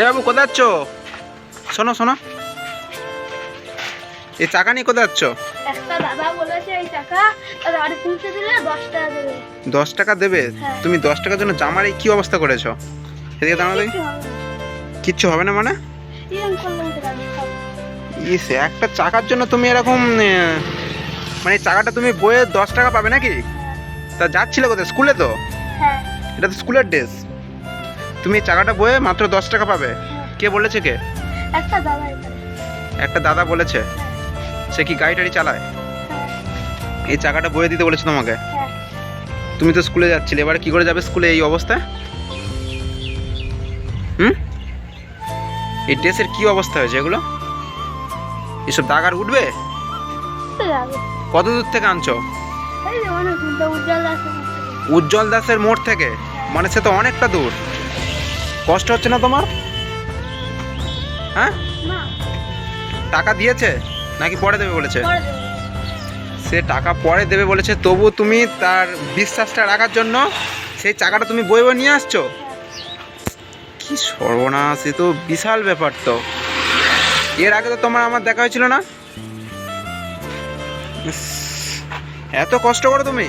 এ বাবু কোথায় যাচ্ছ? শোনো শোনো। এই চাকা নিয়ে কোথায় যাচ্ছ দশ টাকা দেবে। হ্যাঁ। তুমি দশ টাকার জন্য জামার এই কি অবস্থা করেছ? এদিকে দেখি। কিচ্ছু হবে না। মানে। ইস একটা চাকার জন্য তুমি এরকম মানে চাকাটা তুমি বইয়ে দশ টাকা পাবে নাকি? তা যাচ্ছিলে কোথায়? স্কুলে তো? হ্যাঁ। এটা তো স্কুলের ড্রেস। তুমি চাকাটা বয়ে মাত্র দশ টাকা পাবে। হ্যাঁ। কে বলেছে কে? একটা দাদা একটা দাদা বলেছে। সে কি গাড়ি টাড়ি চালায়? হ্যাঁ। এই চাকাটা বয়ে দিতে বলেছে তোমাকে? হ্যাঁ। তুমি তো স্কুলে যাচ্ছিলে এবারে কি করে যাবে স্কুলে এই অবস্থায় হুম? এই ড্রেসের কি অবস্থা হয়েছে এগুলো? এসব দাগ আর উঠবে? কত দূর থেকে আনছো? উজ্জ্বল দাসের মোড় থেকে। মানে সে তো অনেকটা দূর। কষ্ট হচ্ছে না তোমার? হ্যাঁ? টাকা দিয়েছে? নাকি পরে দেবে বলেছে? সে টাকা পরে দেবে বলেছে তবু তুমি তার বিশ্বাসটা রাখার জন্য সেই চাকাটা তুমি বয়ে বয়ে নিয়ে আসছো? কি সর্বনাশ এ তো বিশাল ব্যাপার তো। এর আগে তো তোমার আমার দেখা হয়েছিল না? এত কষ্ট করো তুমি?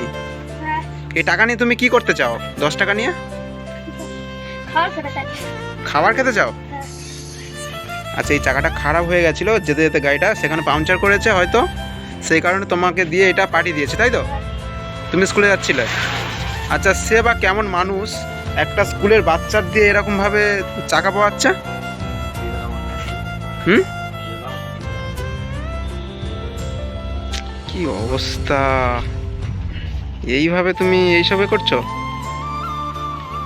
হ্যাঁ। এই টাকা নিয়ে তুমি কি করতে চাও? দশ টাকা নিয়ে? খাবার খেতে চাও? হ্যাঁ। আচ্ছা এই চাকাটা খারাপ হয়ে গেছিল যেতে যেতে গাড়িটা সেখানে পাংচার করেছে হয়তো। সেই কারণে তোমাকে দিয়ে এটা পাঠিয়ে দিয়েছে তাই তো? তুমি স্কুলে যাচ্ছিলে। আচ্ছা সে বা কেমন মানুষ? একটা স্কুলের বাচ্চার দিয়ে এরকমভাবে চাকা পাওয়াচ্ছে হুম? কি অবস্থা? এইভাবে তুমি এইসবে করছ?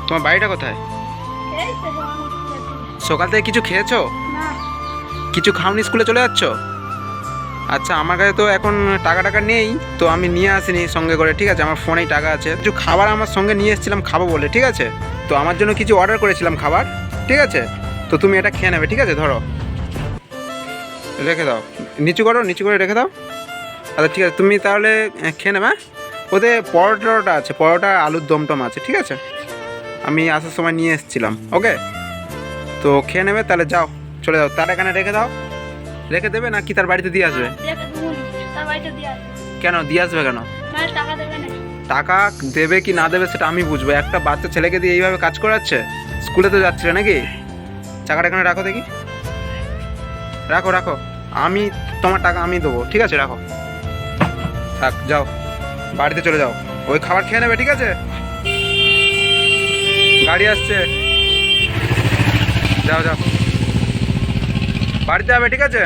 তোমার বাড়িটা কোথায়। সকাল থেকে কিছু খেয়েছো? কিছু খাওনি, স্কুলে চলে যাচ্ছ? আচ্ছা আমার কাছে তো এখন টাকা টাকা নেই, তো আমি নিয়ে আসিনি সঙ্গে করে, ঠিক আছে? আমার ফোনেই টাকা আছে। কিছু খাবার আমার সঙ্গে নিয়ে এসেছিলাম খাব বলে, ঠিক আছে? তো আমার জন্য কিছু অর্ডার করেছিলাম খাবার, ঠিক আছে? তো তুমি এটা খেয়ে নেবে, ঠিক আছে? ধরো। রেখে দাও। নিচু করো, নিচু করে রেখে দাও। আচ্ছা ঠিক আছে। তুমি তাহলে খেয়ে নেবে হ্যাঁ? ওতে পরোটা আছে, পরোটা, আলুর দমটম আছে, ঠিক আছে? আমি আসার সময় নিয়ে এসেছিলাম ওকে তো খেয়ে নেবে তাহলে যাও চলে যাও। তার এখানে রেখে দাও। রেখে দেবে না কি তার বাড়িতে দিয়ে আসবে। কেন দিয়ে আসবে কেন? টাকা দেবে কি না দেবে সেটা আমি বুঝব। একটা বাচ্চা ছেলেকে দিয়ে এইভাবে কাজ করাচ্ছে? স্কুলে তো যাচ্ছিলে নাকি? টাকাটা এখানে রাখো দেখি। রাখো রাখো। আমি তোমার টাকা আমি দেবো ঠিক আছে? রাখো। থাক যাও। বাড়িতে চলে যাও। ওই খাবার খেয়ে নেবে ঠিক আছে? গাড়ি আসছে। যাও যাও। বাড়িতে যাবে ঠিক আছে?